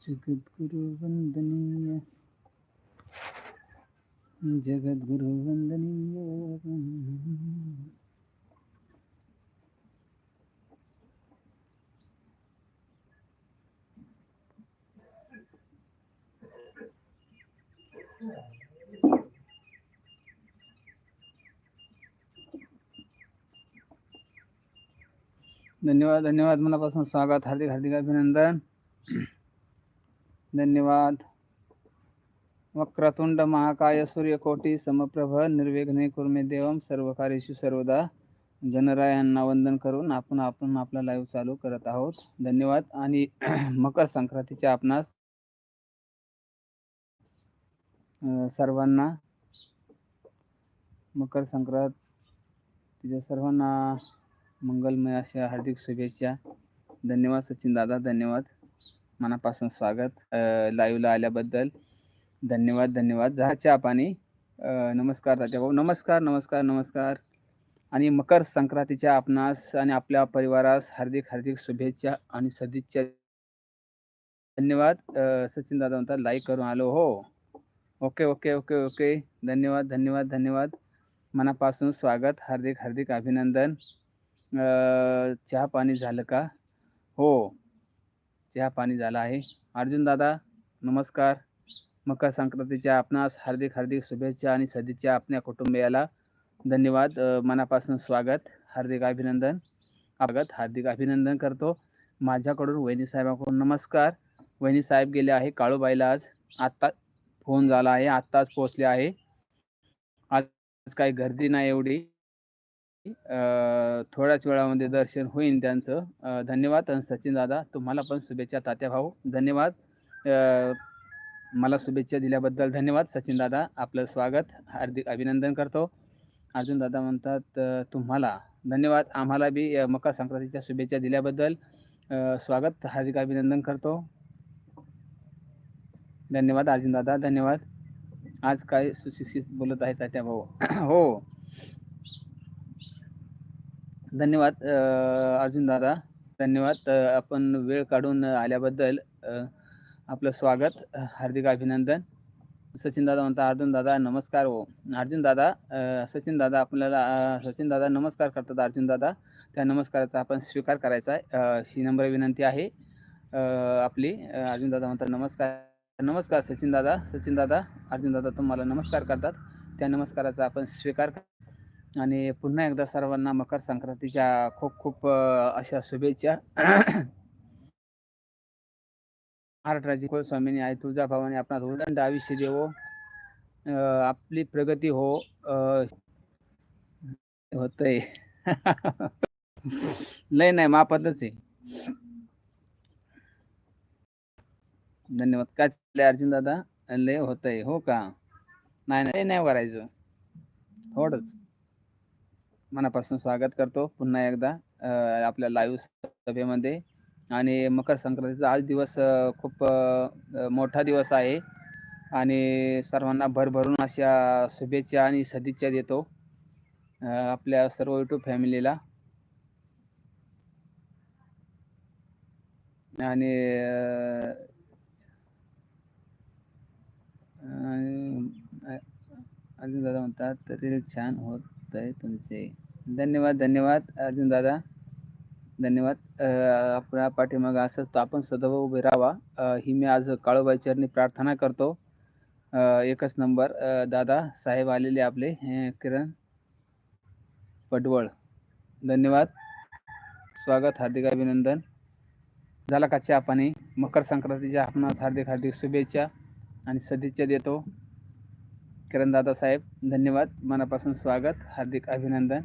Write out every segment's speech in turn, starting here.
जगद्गुरु वंदनीय। जगद्गुरु वंदनीय। धन्यवाद धन्यवाद मनापासून स्वागत हार्दिक हार्दिक अभिनंदन। धन्यवाद। वक्रतुंड महाकाय सूर्यकोटी समप्रभ निर्विघ्ने कुर्मे देवम सर्व कार्यशु सर्वदा जनरायांना वंदन करून आपण आपण आपला लाईव्ह चालू करत आहोत. धन्यवाद आणि मकर संक्रांतीच्या आपणास सर्वांना मकर संक्रांत तिच्या सर्वांना मंगलमय अशा हार्दिक शुभेच्छा. धन्यवाद सचिन दादा धन्यवाद. मनापासून स्वागत लाईव्हला आल्याबद्दल धन्यवाद धन्यवाद. जा चहा पाणी. नमस्कार तात्या भाऊ. नमस्कार नमस्कार नमस्कार. आणि मकर संक्रांतीच्या आपणास आणि आपल्या परिवारास हार्दिक हार्दिक शुभेच्छा आणि सदिच्छा. धन्यवाद. सचिन दादा म्हणतात लाईक करून आलो हो. Okay okay okay okay. धन्यवाद धन्यवाद धन्यवाद. मनापासून स्वागत हार्दिक हार्दिक अभिनंदन. चहा पाणी झालं का? हो. चहा पाणी झाला आहे. अर्जुन दादा नमस्कार. मकर संक्रांतीच्या आपणास हार्दिक हार्दिक शुभेच्छा आणि सदिच्छा आपल्या कुटुंबियाला. धन्यवाद. मनापासून स्वागत. हार्दिक अभिनंदन. स्वागत. हार्दिक अभिनंदन करतो. माझ्याकडून वहिनी साहेबांकडून नमस्कार. वहिनी साहेब गेले आहे काळूबाईला आज. आत्ता फोन झाला आहे. आत्ताच पोहोचले आहे. आज काही गर्दी नाही एवढी. थोड्याच वेळामध्ये दर्शन होईल त्यांचं. धन्यवाद. आणि सचिन दादा तुम्हाला पण शुभेच्छा. तात्या भाऊ धन्यवाद. मला शुभेच्छा दिल्याबद्दल धन्यवाद. सचिन दादा आपलं स्वागत. हार्दिक अभिनंदन करतो. अर्जुन दादा म्हणतात तुम्हाला धन्यवाद. आम्हाला बी मकर संक्रांतीच्या शुभेच्छा दिल्याबद्दल स्वागत. हार्दिक अभिनंदन करतो. धन्यवाद अर्जुन दादा. धन्यवाद. आज काय सुशिक्षित बोलत आहे तात्या भाऊ? हो. धन्यवाद अर्जुन दादा धन्यवाद. आपण वेळ काढून आल्याबद्दल आपलं स्वागत हार्दिक अभिनंदन. सचिन दादा म्हणता अर्जुन दादा नमस्कार. हो. अर्जुन दादा सचिन दादा आपल्याला सचिन दादा नमस्कार करतात अर्जुन दादा त्या नमस्काराचा आपण स्वीकार करायचा आहे. ही नम्र विनंती आहे आपली. अर्जुन दादा म्हणतात नमस्कार. नमस्कार सचिन दादा सचिन दादा अर्जुन दादा तुम्हाला नमस्कार करतात. त्या नमस्काराचा आपण स्वीकार कर- आणि पुन्हा एकदा सर्वांना मकर संक्रांतीच्या खूप खूप अशा शुभेच्छा. महाराष्ट्राची कुलस्वामिनी आई तुळजाभवानी आपणास उदंड आयुष्य देवो. आपली प्रगती हो होतय होतंय. लय नाही मापातच आहे. धन्यवाद. काय चालले अर्जुन दादा? लय होतय हो का? नाही नाही नाही करायचं. थोडंच. मनापासून स्वागत करतो. पुन्हा एकदा आपल्या लाईव्ह सभेमध्ये. आणि मकर संक्रांतीचा आज दिवस खूप मोठा दिवस आहे. आणि सर्वांना भरभरून अशा शुभेच्छा आणि सदिच्छा देतो आपल्या सर्व युट्यूब फॅमिलीला. आणि अजून दादा म्हणतात तरी छान होत आहे तुमचे. धन्यवाद धन्यवाद अर्जुन दादा. धन्यवाद. आपल्या पाठीमागं असंच आपण सदैव उभे राहावा. ही मी आज काळोबाई चरणी प्रार्थना करतो. एकच नंबर. दादा साहेब आलेले आपले किरण पडवळ. धन्यवाद. स्वागत हार्दिक अभिनंदन. झाला का चहा पाणी? मकर संक्रांतीच्या आपणास हार्दिक हार्दिक शुभेच्छा आणि सदिच्छा देतो. किरण दादा साहेब धन्यवाद. मनापासून स्वागत हार्दिक अभिनंदन.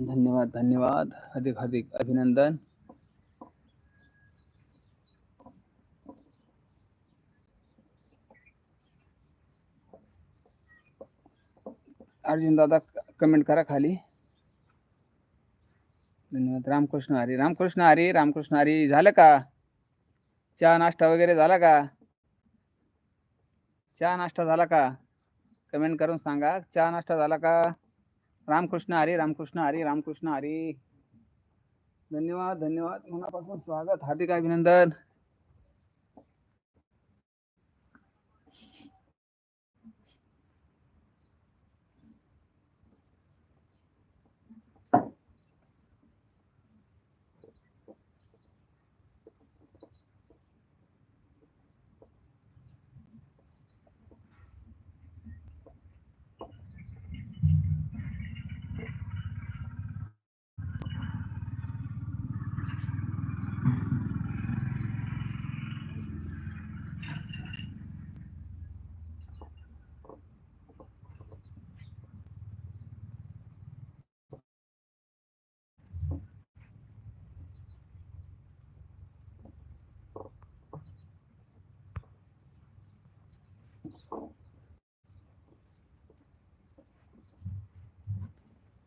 धन्यवाद धन्यवाद. हार्दिक हार्दिक अभिनंदन. अर्जुन दादा कमेंट करा खाली. धन्यवाद. रामकृष्ण हरी. रामकृष्ण हरी रामकृष्ण हरी. झालं का? चहा नाश्ता वगैरे झाला का? चहा नाश्ता झाला का? कमेंट करून सांगा. चहा नाश्ता झाला का? रामकृष्ण हरी रामकृष्ण हरी रामकृष्ण हरी. धन्यवाद धन्यवाद. मनापासून स्वागत. हार्दिक अभिनंदन. school.